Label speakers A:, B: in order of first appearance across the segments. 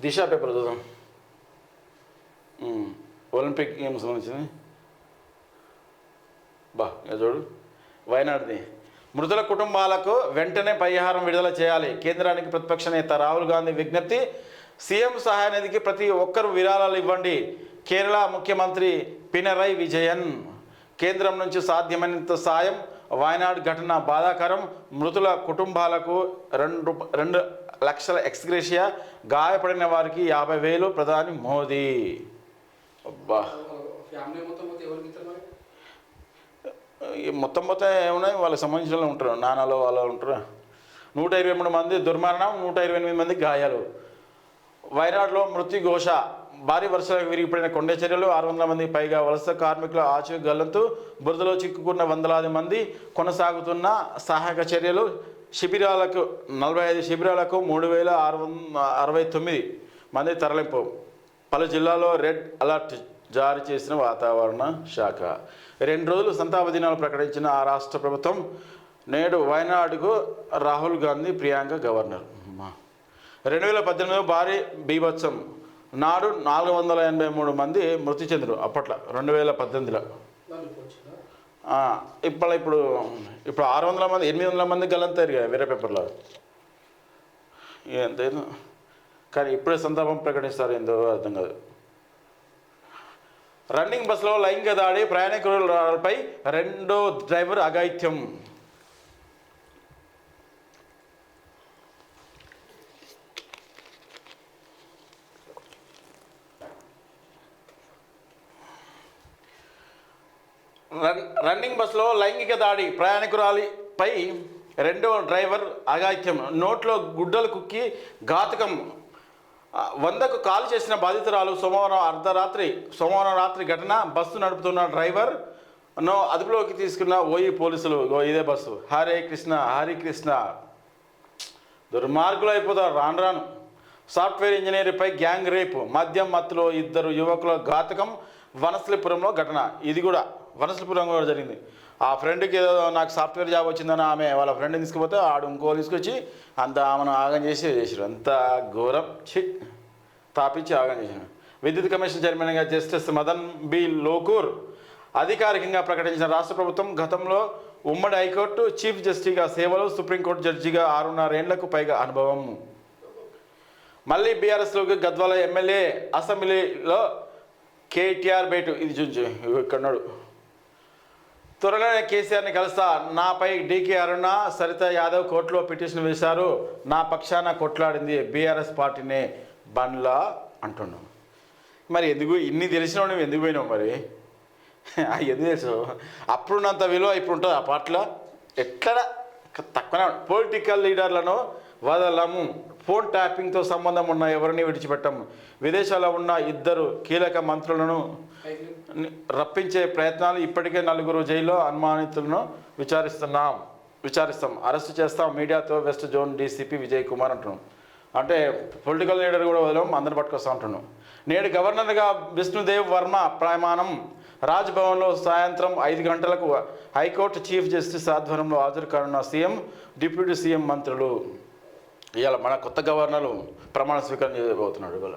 A: దిశ paper చూద్దాం Olympic games సంబంధించింది బా చూడు. వయనాడుది. మృతుల కుటుంబాలకు వెంటనే పరిహారం విడుదల చేయాలి. కేంద్రానికి ప్రతిపక్ష నేత రాహుల్ గాంధీ విజ్ఞప్తి. సీఎం సహాయ నిధికి ప్రతి ఒక్కరూ విరాళాలు ఇవ్వండి. కేరళ ముఖ్యమంత్రి పినరై విజయన్. కేంద్రం నుంచి సాధ్యమైనంత సాయం వాయనాడు ఘటన బాధాకరం. మృతుల కుటుంబాలకు రెండు రెండు లక్షల ఎక్స్గ్రేషియా. గాయపడిన వారికి యాభై వేలు. ప్రధాని మోదీ. అబ్బా.
B: మొత్తం మొత్తం
A: ఏమున్నాయి? వాళ్ళకి సంబంధించిన ఉంటారు. నాన్నలో వాళ్ళు ఉంటారు. నూట ఇరవై మూడు మంది దుర్మరణం నూట ఇరవై ఎనిమిది మంది గాయాలు. వైనాడులో మృత్యు ఘోష భారీ వర్షాలకు విరిగిపడిన కొండ చర్యలు ఆరు వందల మంది పైగా వలస కార్మికుల ఆచూ గల్లంతో బురదలో చిక్కుకున్న వందలాది మంది కొనసాగుతున్న సహాయక చర్యలు శిబిరాలకు నలభై ఐదు శిబిరాలకు మూడు వేల ఆరు వంద అరవై తొమ్మిది మంది తరలింపు. పలు జిల్లాల్లో రెడ్ అలర్ట్ జారీ చేసిన వాతావరణ శాఖ. రెండు రోజులు సంతాప దినాలు ప్రకటించిన ఆ రాష్ట్ర ప్రభుత్వం నేడు వయనాడుకు రాహుల్ గాంధీ ప్రియాంక గవర్నర్. రెండు వేల పద్దెనిమిదిలో భారీ బీభత్సం నాడు నాలుగు వందల ఎనభై మూడు మంది మృతి చెందరు అప్పట్లో రెండు వేల పద్దెనిమిదిలో.
B: ఇప్పుడు
A: ఇప్పుడు ఇప్పుడు ఆరు వందల మంది ఎనిమిది వందల మంది గలంతారు కదా వేరే పేపర్లో. ఎంతైనా కానీ ఇప్పుడే సంతాపం ప్రకటిస్తారు ఏందో అర్థం కాదు. రన్నింగ్ బస్సులో లైంగిక దాడి ప్రయాణికులపై రెండో డ్రైవర్ అఘాయిత్యం. రన్నింగ్ బస్సులో లైంగిక దాడి ప్రయాణికురాలిపై రెండో డ్రైవర్ అఘాయిత్యం. నోట్లో గుడ్డలు కుక్కి ఘాతకం. వందకు కాల్ చేసిన బాధితురాలు సోమవారం అర్ధరాత్రి సోమవారం రాత్రి ఘటన బస్సు నడుపుతున్న డ్రైవర్ నో అదుపులోకి తీసుకున్న ఓయి పోలీసులు. ఇదే బస్సు. హరే కృష్ణ హరి కృష్ణ. దుర్మార్గులు అయిపోతారు రాను రాను. సాఫ్ట్వేర్ ఇంజనీర్పై గ్యాంగ్ రేపు. మద్యం మత్తులో ఇద్దరు యువకుల ఘాతకం వనస్లిపురంలో ఘటన. ఇది కూడా వనస్థలిపురంలో కూడా జరిగింది. ఆ ఫ్రెండ్కి ఏదో నాకు సాఫ్ట్వేర్ జాబ్ వచ్చిందని ఆమె వాళ్ళ ఫ్రెండ్ని తీసుకుపోతే ఆడు ఇంకో తీసుకొచ్చి అంత ఆమెను ఆగం చేసి చేసారు అంత ఘోరం. చి తాపించి ఆగం చేశాను విద్యుత్ కమిషన్ చైర్మన్గా జస్టిస్ మదన్ బి. లోకూర్ అధికారికంగా ప్రకటించిన రాష్ట్ర ప్రభుత్వం గతంలో ఉమ్మడి హైకోర్టు చీఫ్ జస్టిస్గా సేవలు సుప్రీంకోర్టు జడ్జిగా ఆరున్నరేండ్లకు పైగా అనుభవం. మళ్ళీ బీఆర్ఎస్లోకి గద్వాల ఎమ్మెల్యే అసెంబ్లీలో కేటీఆర్ బేటు ఇది చూంచు ఇక్కడ త్వరలోనే కేసీఆర్ని కలుస్తా. నాపై డీకే అరుణ సరిత యాదవ్ కోర్టులో పిటిషన్ వేశారు. నా పక్షాన కొట్లాడింది బీఆర్ఎస్ పార్టీనే బండ్లా అంటున్నాను మరి ఎందుకు ఇన్ని తెలిసినావు నువ్వు ఎందుకు పోయినావు మరి? ఎందుకు తెలుసు? అప్పుడున్నంత విలువ ఇప్పుడు ఉంటుంది ఆ పార్టీలో. ఎట్లా తక్కువ పొలిటికల్ లీడర్లను వదలము. ఫోన్ ట్యాపింగ్తో సంబంధం ఉన్న ఎవరిని విడిచిపెట్టము. విదేశాల్లో ఉన్న ఇద్దరు కీలక మంత్రులను రప్పించే ప్రయత్నాలు ఇప్పటికే నలుగురు జైల్లో అనుమానితులను విచారిస్తున్నాం. విచారిస్తాం. అరెస్ట్ చేస్తాం. మీడియాతో west zone DCP Vijay Kumar అంటున్నాం. అంటే పొలిటికల్ లీడర్ కూడా వదలం అందరు పట్టుకొస్తా అంటున్నాం. నేడు గవర్నర్గా విష్ణుదేవ్ వర్మ ప్రమాణం. రాజ్భవన్లో సాయంత్రం ఐదు గంటలకు హైకోర్టు చీఫ్ జస్టిస్ ఆధ్వర్యంలో హాజరు కానున్న సీఎం డిప్యూటీ సీఎం మంత్రులు ఇవాళ మన కొత్త గవర్నరు ప్రమాణ స్వీకారం చేయబోతున్నాడు ఇవాళ.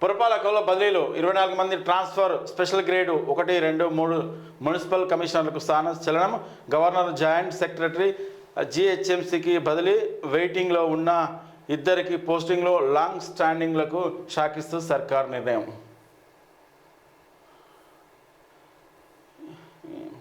A: పురపాలకలో బదిలీలు ఇరవై నాలుగు మంది ట్రాన్స్ఫర్ స్పెషల్ గ్రేడు ఒకటి రెండు మూడు మున్సిపల్ కమిషనర్లకు స్థాన చలనం. గవర్నర్ జాయింట్ సెక్రటరీ జిహెచ్ఎంసీకి బదిలీ వెయిటింగ్లో ఉన్న ఇద్దరికి పోస్టింగ్లో లాంగ్ స్టాండింగ్లకు షాకిస్తూ సర్కార్ నిర్ణయం.